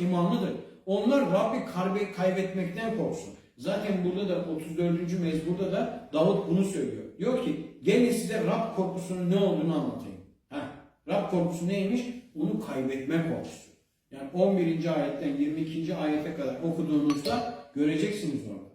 imanlıdır. Onlar Rabbi kaybetmekten korksun. Zaten burada da 34. mezburda da Davut bunu söylüyor. Diyor ki gelin size Rab korkusunun ne olduğunu anlatayım. Ha, Rab korkusu neymiş? Onu kaybetme korkusu. Yani 11. ayetten 22. ayete kadar okuduğunuzda göreceksiniz orada.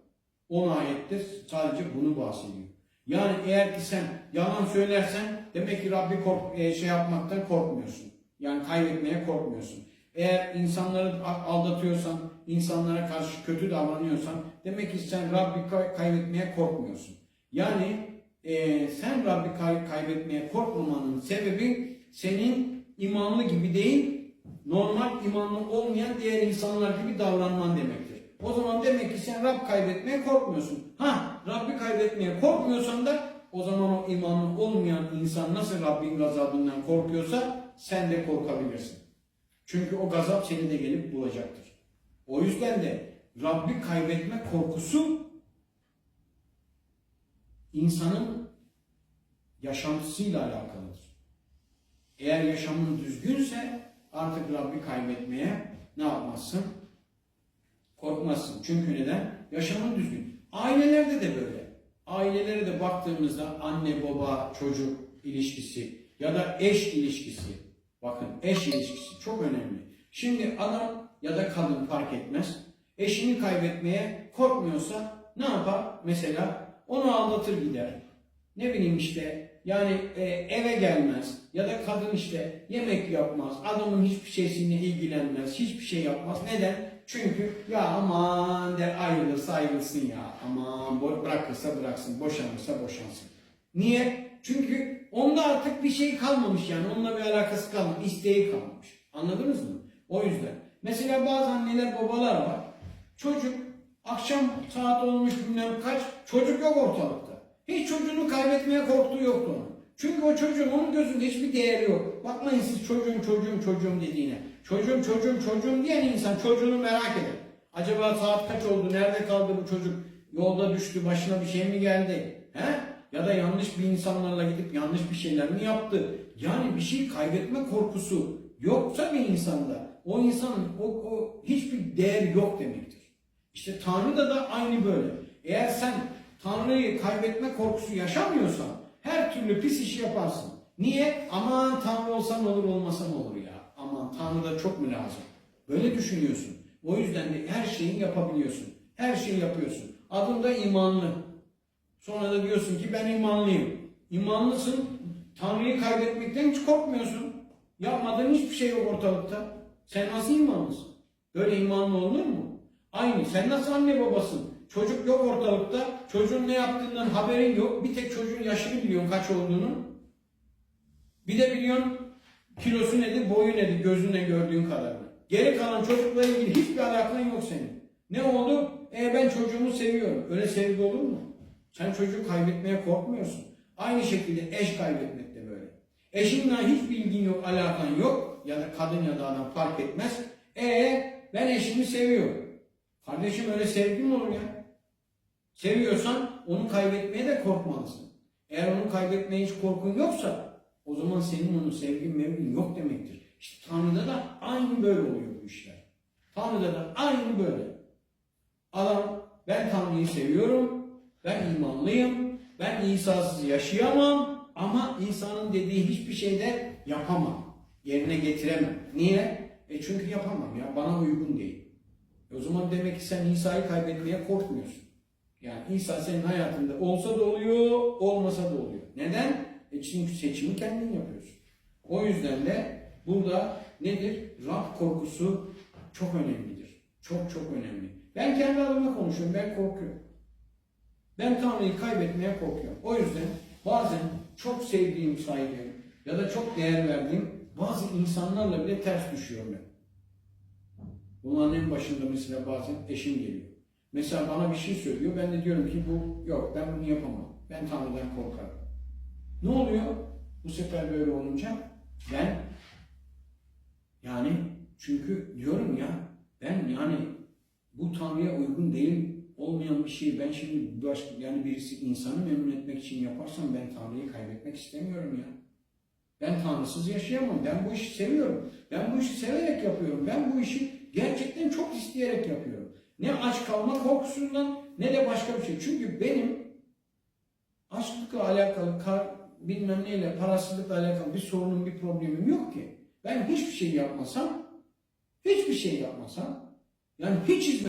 10 ayette sadece bunu bahsediyor. Yani eğer ki sen yalan söylersen demek ki Rabbi kork e, şey yapmaktan korkmuyorsun. Yani kaybetmeye korkmuyorsun. Eğer insanları aldatıyorsan, insanlara karşı kötü davranıyorsan demek ki sen Rabbi kay- kaybetmeye korkmuyorsun. Yani e, sen Rabbi kay- kaybetmeye korkmamanın sebebi senin imanlı gibi değil, normal imanlı olmayan diğer insanlar gibi davranman demektir. O zaman demek ki sen Rab kaybetmeye korkmuyorsun. Ha, Rabbi kaybetmeye korkmuyorsan da o zaman o imanlı olmayan insan nasıl Rabbin gazabından korkuyorsa sen de korkabilirsin. Çünkü o gazap seni de gelip bulacaktır. O yüzden de Rabbi kaybetme korkusu insanın yaşantısıyla alakalıdır. Eğer yaşamın düzgünse artık Rabbi kaybetmeye ne yapmazsın? Korkmazsın. Çünkü neden? Yaşamın düzgün. Ailelerde de böyle. Ailelere de baktığımızda anne baba çocuk ilişkisi ya da eş ilişkisi. Bakın eş ilişkisi çok önemli. Şimdi adam ya da kadın fark etmez. Eşini kaybetmeye korkmuyorsa ne yapar? Mesela onu aldatır gider. Ne bileyim işte yani e, eve gelmez ya da kadın işte yemek yapmaz. Adamın hiçbir şeysiyle ilgilenmez. Hiçbir şey yapmaz. Neden? Çünkü ya aman der ayrılırsa ayrılsın ya. Aman bırakırsa bıraksın. Boşanırsa boşansın. Niye? Çünkü onda artık bir şey kalmamış yani. Onunla bir alakası kalmamış. isteği kalmamış. Anladınız mı? O yüzden. Mesela bazı anneler babalar var. Çocuk akşam saat olmuş bilmem kaç. Çocuk yok ortalıkta. Hiç çocuğunu kaybetmeye korktuğu yoktu onun. Çünkü o çocuğun onun gözünde hiçbir değeri yok. Bakmayın siz çocuğum çocuğum çocuğum dediğine. Çocuğum çocuğum çocuğum diyen insan çocuğunu merak eder. Acaba saat kaç oldu? Nerede kaldı bu çocuk? Yolda düştü, başına bir şey mi geldi? He? Ya da yanlış bir insanlarla gidip yanlış bir şeyler mi yaptı? Yani bir şey kaybetme korkusu yoksa bir insanda o insanın o, o hiçbir değer yok demektir. İşte Tanrı'da da aynı böyle. Eğer sen Tanrı'yı kaybetme korkusu yaşamıyorsan her türlü pis iş yaparsın. Niye? Aman Tanrı olsan olur olmasan olur ya. Aman Tanrı da çok mu lazım? Böyle düşünüyorsun. O yüzden de her şeyi yapabiliyorsun. Her şeyi yapıyorsun. Adın da imanlı. Sonra da diyorsun ki ben imanlıyım. İmanlısın. Tanrı'yı kaybetmekten hiç korkmuyorsun. Yapmadığın hiçbir şey yok ortalıkta. Sen nasıl imanlısın? Böyle imanlı olur mu? Aynı. Sen nasıl anne babasın? Çocuk yok ortalıkta. Çocuğun ne yaptığından haberin yok. Bir tek çocuğun yaşını biliyorsun kaç olduğunu. Bir de biliyorsun kilosu nedir, boyu nedir, gözünle gördüğün kadarını. Geri kalan çocukla ilgili hiçbir alakan yok senin. Ne oldu? E ben çocuğumu seviyorum. Öyle sevgi olur mu? Sen çocuğu kaybetmeye korkmuyorsun. Aynı şekilde eş kaybetmek de böyle. Eşinle hiçbir ilgin yok, alakan yok. Ya da kadın ya da adam fark etmez. E ben eşimi seviyorum. Kardeşim öyle sevgi mi olur ya? Seviyorsan onu kaybetmeye de korkmalısın. Eğer onu kaybetmeye hiç korkun yoksa o zaman senin onun sevgin mevgin yok demektir. İşte Tanrı'da da aynı böyle oluyor bu işler. Tanrı'da da aynı böyle. Adam ben Tanrı'yı seviyorum, ben imanlıyım, ben İsa'sız yaşayamam ama İsa'nın dediği hiçbir şeyde yapamam. Yerine getiremem. Niye? E çünkü yapamam ya bana uygun değil. E o zaman demek ki sen İsa'yı kaybetmeye korkmuyorsun. Yani İsa senin hayatında olsa da oluyor, olmasa da oluyor. Neden? E çünkü seçimi kendin yapıyorsun. O yüzden de burada nedir? Rab korkusu çok önemlidir. Çok çok önemli. Ben kendi adıma konuşuyorum. Ben korkuyorum. Ben Tanrı'yı kaybetmeye korkuyorum. O yüzden bazen çok sevdiğim, saydığım ya da çok değer verdiğim bazı insanlarla bile ters düşüyorum ben. Bunların en başında mesela bazen eşim geliyor. Mesela bana bir şey söylüyor. Ben de diyorum ki bu yok ben bunu yapamam. Ben Tanrı'dan korkarım. Ne oluyor? Bu sefer böyle olunca ben yani çünkü diyorum ya ben yani bu Tanrı'ya uygun değil olmayan bir şeyi ben şimdi başka yani birisi insanı memnun etmek için yaparsam ben Tanrı'yı kaybetmek istemiyorum ya. Ben Tanrısız yaşayamam. Ben bu işi seviyorum. Ben bu işi severek yapıyorum. Ben bu işi gerçekten isteyerek yapıyorum. Ne aç kalma korkusundan ne de başka bir şey. Çünkü benim açlıkla alakalı, kar, bilmem neyle, parasızlıkla alakalı bir sorunum, bir problemim yok ki. Ben hiçbir şey yapmasam, hiçbir şey yapmasam, yani hiç hizmet